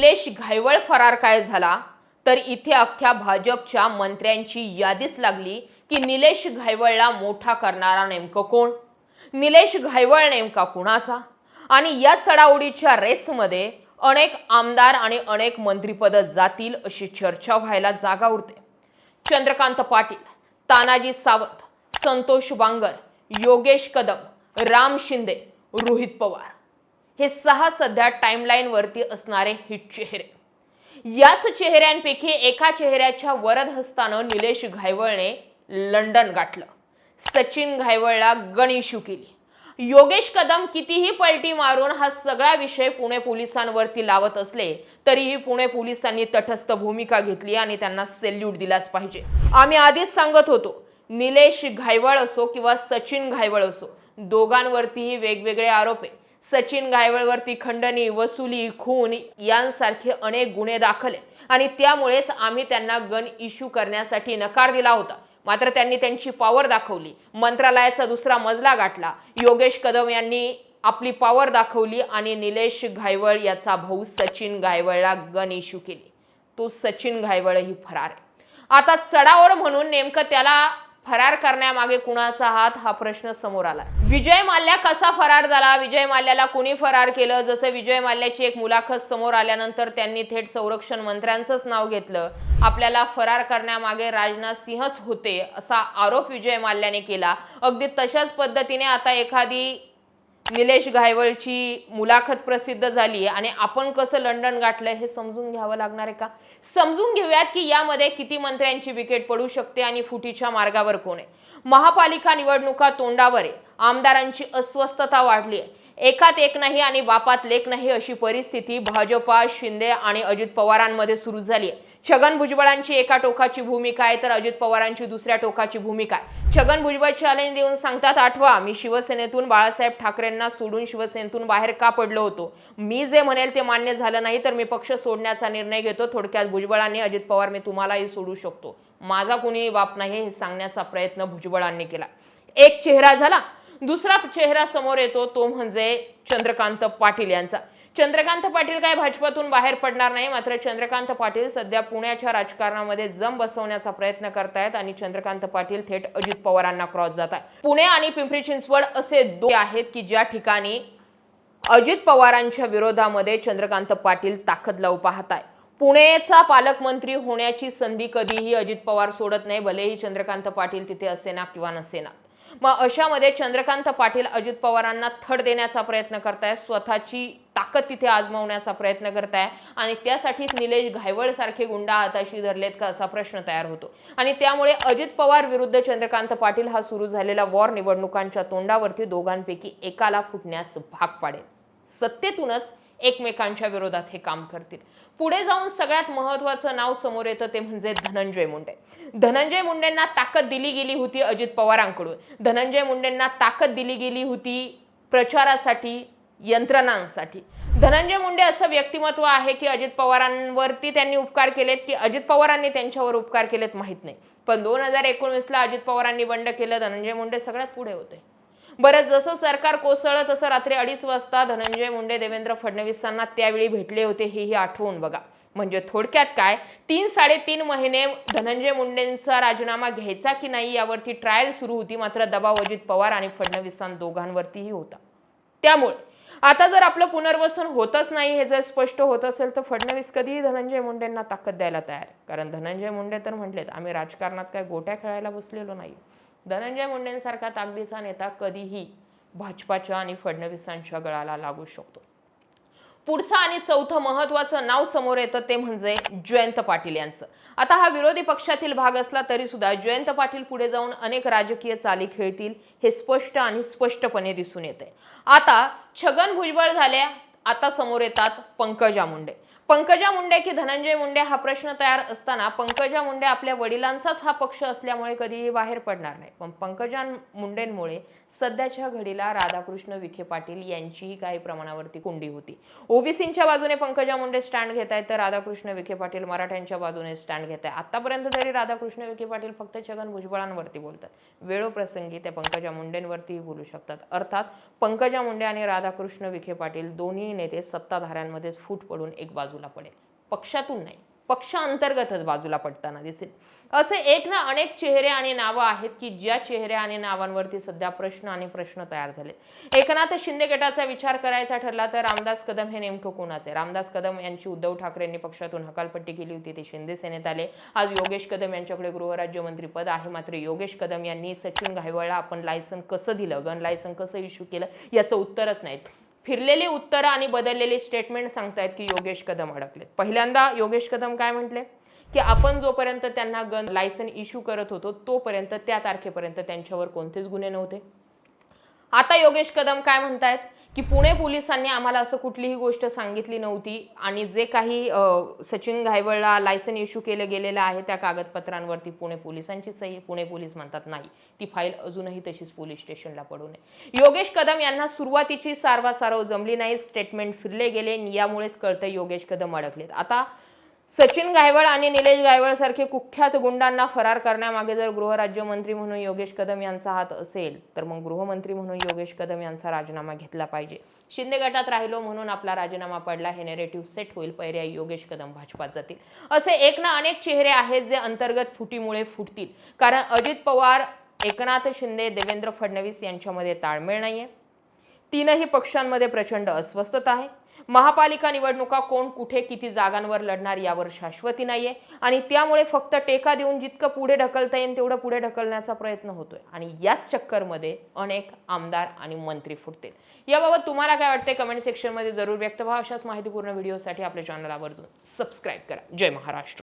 निलेश घायवळ फरार काय झाला? तर इथे अख्ख्या भाजपच्या मंत्र्यांची यादीच लागली की निलेश घायवळला मोठा करणारा नेमकं कोण? निलेश घायवळ नेमका कुणाचा? आणि या चढाओढीच्या रेसमध्ये अनेक आमदार आणि अनेक मंत्रिपदं जातील अशी चर्चा व्हायला जागा उरते. चंद्रकांत पाटील तानाजी सावंत संतोष बांगर योगेश कदम राम शिंदे रोहित पवार. हे सहा सध्या टाईमलाईनवरती असणारे हिट चेहरे. याच चेहऱ्यांपैकी एका चेहऱ्याच्या वरद हस्तानं निलेश घायवळने लंडन गाठलं. सचिन घायवळला गणिशू केली. योगेश कदम कितीही पलटी मारून हा सगळा विषय पुणे पोलिसांवरती लावत असले तरीही पुणे पोलिसांनी तटस्थ भूमिका घेतली आणि त्यांना सेल्यूट दिलाच पाहिजे. आम्ही आधीच सांगत होतो निलेश घायवळ असो किंवा सचिन घायवळ असो दोघांवरतीही वेगवेगळे आरोप आहे सचिन घायवळवरती खंडणी वसुली खून यांसारखे अनेक गुन्हे दाखल आणि त्यामुळेच आम्ही त्यांना गन इश्यू करण्यासाठी नकार दिला होता. मात्र त्यांनी त्यांची पॉवर दाखवली. मंत्रालयाचा दुसरा मजला गाठला. योगेश कदम यांनी आपली पॉवर दाखवली आणि निलेश घायवळ याचा भाऊ सचिन घायवळला गन इश्यू केली. तो सचिन घायवळही फरार आहे. आता चढाओढ म्हणून नेमकं त्याला फरार करण्यामागे कुणाचा हात? हा प्रश्न समोर आला विजय माल्या कसा फरार झाला? विजय माल्याला कुणी फरार केलं? जसं विजय माल्याची एक मुलाखत समोर आल्यानंतर त्यांनी थेट संरक्षण मंत्र्यांचंच नाव घेतलं. आपल्याला फरार करण्यामागे राजनाथ सिंहच होते असा आरोप विजय माल्याने केला. अगदी तशाच पद्धतीने आता एखादी निलेश घायवळची मुलाखत प्रसिद्ध झाली आणि आपण कसं लंडन गाठलंय हे समजून घ्यावं लागणार आहे का? समजून घेऊयात की यामध्ये किती मंत्र्यांची विकेट पडू शकते आणि फुटीच्या मार्गावर कोण आहे? महापालिका निवडणुका तोंडावर आहे. आमदारांची अस्वस्थता वाढली आहे एकात एक नाही आणि बापात लेख नाही अशी परिस्थिती भाजपा शिंदे आणि अजित पवारांमध्ये सुरू झाली आहे छगन भुजबळांची एका टोकाची भूमिका आहे तर अजित पवारांची दुसऱ्या टोकाची भूमिका आहे. छगन भुजबळ चॅलेंज देऊन सांगतात आठवा मी शिवसेनेतून बाळासाहेब ठाकरेंना सोडून शिवसेनेतून बाहेर का पडलो होतो? मी जे म्हणेल ते मान्य झालं नाही तर मी पक्ष सोडण्याचा निर्णय घेतो. थोडक्यात भुजबळांनी अजित पवार मी तुम्हालाही सोडू शकतो. माझा कुणीही बाप नाही हे सांगण्याचा प्रयत्न भुजबळांनी केला. एक चेहरा झाला. दुसरा चेहरा समोर येतो तो म्हणजे चंद्रकांत पाटील यांचा. चंद्रकांत पाटील काय भाजपातून बाहेर पडणार नाही? मात्र चंद्रकांत पाटील सध्या पुण्याच्या राजकारणामध्ये जम बसवण्याचा प्रयत्न करतायत आणि चंद्रकांत पाटील थेट अजित पवारांना क्रॉस जात आहे पुणे आणि पिंपरी चिंचवड असे दोन आहेत की ज्या ठिकाणी अजित पवारांच्या विरोधामध्ये चंद्रकांत पाटील ताकद लावू पाहत आहे पुणेचा पालकमंत्री होण्याची संधी कधीही अजित पवार सोडत नाही भलेही चंद्रकांत पाटील तिथे असेना किंवा नसेना. मग अशामध्ये चंद्रकांत पाटील अजित पवारांना थड देण्याचा प्रयत्न करताय स्वतःची ताकद तिथे आजमावण्याचा प्रयत्न करताय आणि त्यासाठीच निलेश घायवळ सारखे गुंडा हाताशी धरलेत का असा प्रश्न तयार होतो. आणि त्यामुळे अजित पवार विरुद्ध चंद्रकांत पाटील हा सुरू झालेला वॉर निवडणुकांच्या तोंडावरती दोघांपैकी एकाला फुटण्यास भाग पाडेल. सत्तेतूनच एकमेकांच्या विरोधात हे काम करतील. पुढे जाऊन सगळ्यात महत्वाचं नाव समोर येतं ते म्हणजे धनंजय मुंडे. धनंजय मुंडेंना ताकद दिली गेली होती अजित पवारांकडून. धनंजय मुंडेंना ताकद दिली गेली होती प्रचारासाठी यंत्रणांसाठी. धनंजय मुंडे असं व्यक्तिमत्व आहे की अजित पवारांवरती त्यांनी उपकार केलेत की अजित पवारांनी त्यांच्यावर उपकार केलेत माहीत नाही. पण दोन हजार एकोणवीसला अजित पवारांनी बंड केलं धनंजय मुंडे सगळ्यात पुढे होते. बरं जसं सरकार कोसळलं तसं रात्री अडीच वाजता धनंजय मुंडे देवेंद्र फडणवीसांना त्यावेळी भेटले होते हेही आठवून बघा. म्हणजे थोडक्यात काय? तीन साडेतीन महिने धनंजय मुंडेंचा राजीनामा घ्यायचा की नाही यावरती ट्रायल सुरू होती मात्र दबाव अजित पवार आणि फडणवीसां दोघांवरतीही होता. त्यामुळे आता जर आपलं पुनर्वसन होतच नाही हे जर स्पष्ट होत असेल तर फडणवीस कधीही धनंजय मुंडेंना ताकद द्यायला तयार कारण धनंजय मुंडे तर म्हटलेत आम्ही राजकारणात काय गोट्या खेळायला बसलेलो नाही धनंजय मुंडेंसारखा ताकदीचा नेता कधीही भाजपाच्या आणि फडणवीसांच्या गळाला लागू शकतो. पुढचं आणि चौथं महत्वाचं नाव समोर येतं ते म्हणजे जयंत पाटील यांचं. आता हा विरोधी पक्षातील भाग असला तरी सुद्धा जयंत पाटील पुढे जाऊन अनेक राजकीय चाली खेळतील हे स्पष्ट आणि स्पष्टपणे दिसून येते आता छगन भुजबळ झाले आता समोर येतात पंकजा मुंडे. पंकजा मुंडे की धनंजय मुंडे हा प्रश्न तयार असताना पंकजा मुंडे आपल्या वडिलांचाच हा पक्ष असल्यामुळे कधीही बाहेर पडणार नाही. पण पंकजा मुंडेंमुळे सध्याच्या घडीला राधाकृष्ण विखे पाटील यांचीही काही प्रमाणावरती कुंडी होती. ओबीसींच्या बाजूने पंकजा मुंडे स्टँड घेत आहेत तर राधाकृष्ण विखे पाटील मराठ्यांच्या बाजूने स्टँड घेत आहे आतापर्यंत तरी राधाकृष्ण विखे पाटील फक्त छगन भुजबळांवरती बोलतात वेळोप्रसंगी ते पंकजा मुंडेंवरतीही बोलू शकतात. अर्थात पंकजा मुंडे आणि राधाकृष्ण विखे पाटील दोन्ही नेते सत्ताधाऱ्यांमध्येच फूट पडून एक बाजूला पडेल. पक्षातून नाही पक्षांतर्गतच बाजूला पडताना दिसेल. असे एक ना अनेक चेहरे आणि नावं आहेत की ज्या चेहरे आणि नावांवरती सध्या प्रश्न आणि प्रश्न तयार झाले. एकनाथ शिंदे गटाचा विचार करायचा ठरला तर रामदास कदम हे नेमकं कोणाचे? रामदास कदम यांची उद्धव ठाकरेंनी पक्षातून हकालपट्टी केली होती ते शिंदे सेनेत आले. आज योगेश कदम यांच्याकडे गृहराज्यमंत्री पद आहे मात्र योगेश कदम यांनी सचिन घायवळला आपण लायसन कसं दिलं? गन लायसन कसं इश्यू केलं? याचं उत्तरच नाहीत. फिरलेली उत्तरं आणि बदललेली स्टेटमेंट सांगतायत की योगेश कदम अडकलेत. पहिल्यांदा योगेश कदम काय म्हटले? की आपण जोपर्यंत त्यांना गन लायसन इश्यू करत होतो तोपर्यंत त्या तारखेपर्यंत त्यांच्यावर कोणतेच गुन्हे नव्हते. आता योगेश कदम काय म्हणतायत? की पुणे पोलिसांनी आम्हाला असं कुठलीही गोष्ट सांगितली नव्हती आणि जे काही सचिन घायवळला लायसन इश्यू केलं गेलेलं आहे त्या कागदपत्रांवरती पुणे पोलिसांची सही पुणे पोलीस म्हणतात नाही. ती फाईल अजूनही तशीच पोलीस स्टेशनला पडू नये. योगेश कदम यांना सुरुवातीची सारवासारव जमली नाही स्टेटमेंट फिरले गेले यामुळेच कळतं योगेश कदम अडकलेत. आता सचिन गायवळ आणि निलेश गायवळ सारखे कुख्यात गुंडांना फरार करण्यामागे जर गृहराज्यमंत्री म्हणून योगेश कदम यांचा हात असेल तर मग गृहमंत्री म्हणून योगेश कदम यांचा राजीनामा घेतला पाहिजे. शिंदे गटात राहिलो म्हणून आपला राजीनामा पडला हे नेरेटिव्ह सेट होईल पर्याय योगेश कदम भाजपात जातील. असे एक ना अनेक चेहरे आहेत जे अंतर्गत फुटीमुळे फुटतील. कारण अजित पवार एकनाथ शिंदे देवेंद्र फडणवीस यांच्यामध्ये ताळमेळ नाहीये. तीनही पक्षांमध्ये प्रचंड अस्वस्थता आहे. महापालिका निवडणुका कोण कुठे किती जागांवर लढणार यावर शाश्वती नाही आहे आणि त्यामुळे फक्त टेका देऊन जितकं पुढे ढकलता येईल तेवढं पुढे ढकलण्याचा प्रयत्न होतोय. आणि याच चक्करमध्ये अनेक आमदार आणि मंत्री फुटतील. याबाबत तुम्हाला काय वाटते कमेंट सेक्शनमध्ये जरूर व्यक्त व्हा. अशाच माहितीपूर्ण व्हिडिओसाठी आपल्या चॅनल आवर्जून सबस्क्राईब करा. जय महाराष्ट्र.